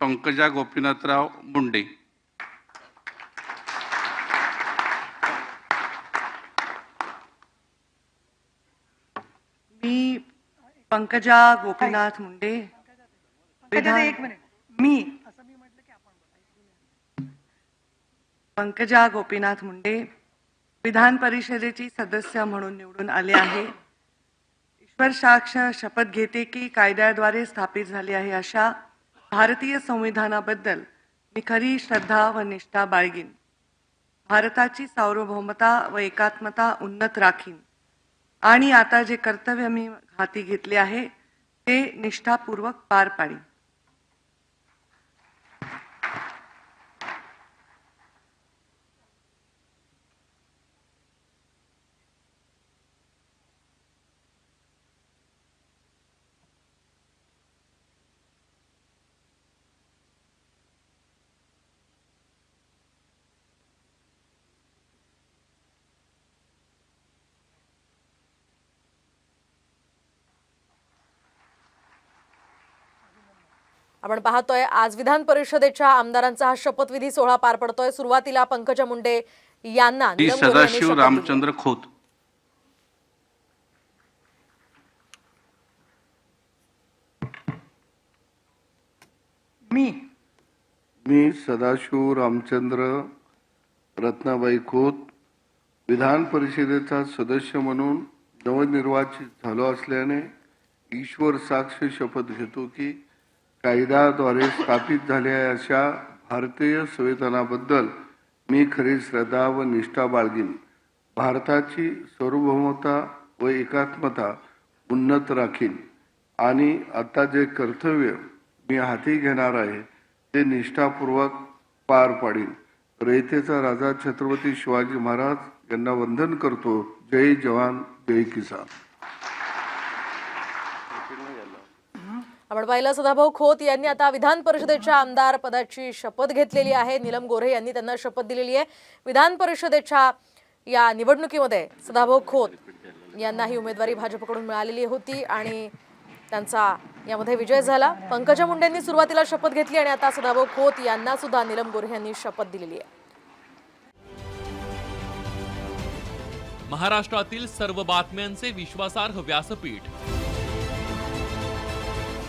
पंकजा गोपीनाथराव मुंडे. मी पंकजा गोपीनाथ मुंडे. एक मिनिट. मी असं मी म्हटलं की आपण पंकजा गोपीनाथ मुंडे विधान परिषदेची सदस्य म्हणून निवडून आले आहे. ईश्वर साक्ष शपथ घेते की कायद्याद्वारे स्थापित झाली आहे अशा भारतीय संविधानाबद्दल मी खरी श्रद्धा व निष्ठा बाळगीन. भारताची सार्वभौमता व एकात्मता उन्नत राखीन. आणि आता जे कर्तव्य मी हाती घेतले आहे ते निष्ठापूर्वक पार पाडीन. आपण पाहतोय आज विधान परिषदेच्या आमदारांचा हा शपथविधी सोहळा पार पडतोय सुरुवातीला पंकजा मुंडे यांना सदाशिव. रामचंद्र खोत मी मी सदाशिव रामचंद्र रत्नाबाई खोत विधान परिषदेचा सदस्य म्हणून नवनिर्वाचित झालो असल्याने ईश्वर साक्ष शपथ घेतो की कायद्याद्वारे स्थापित झालेल्या अशा भारतीय संविधानाबद्दल मी खरी श्रद्धा व निष्ठा बाळगीन. भारताची सार्वभौमता व एकात्मता उन्नत राखीन. आणि आता जे कर्तव्य मी हाती घेणार आहे ते निष्ठापूर्वक पार पाडीन. रयतेचा राजा छत्रपती शिवाजी महाराज यांना वंदन करतो. जय जवान जय किसान. आपण पाहिलं सदाभाऊ खोत यांनी आता विधान परिषदेच्या आमदार पदाची शपथ घेतलेली आहे. नीलम गोऱ्हे यांनी त्यांना शपथ दिलेली आहे. विधान परिषदेच्या या निवडणुकीमध्ये सदाभाऊ खोत यांना ही उमेदवारी भाजपकडून मिळालेली होती आणि त्यांचा यामध्ये विजय झाला. पंकजा मुंडेंनी सुरुवातीला शपथ घेतली आणि आता सदाभाऊ खोत यांना सुद्धा नीलम गोऱ्हे यांनी शपथ दिलेली आहे. महाराष्ट्रातील सर्व बातम्यांचे विश्वासार्ह व्यासपीठ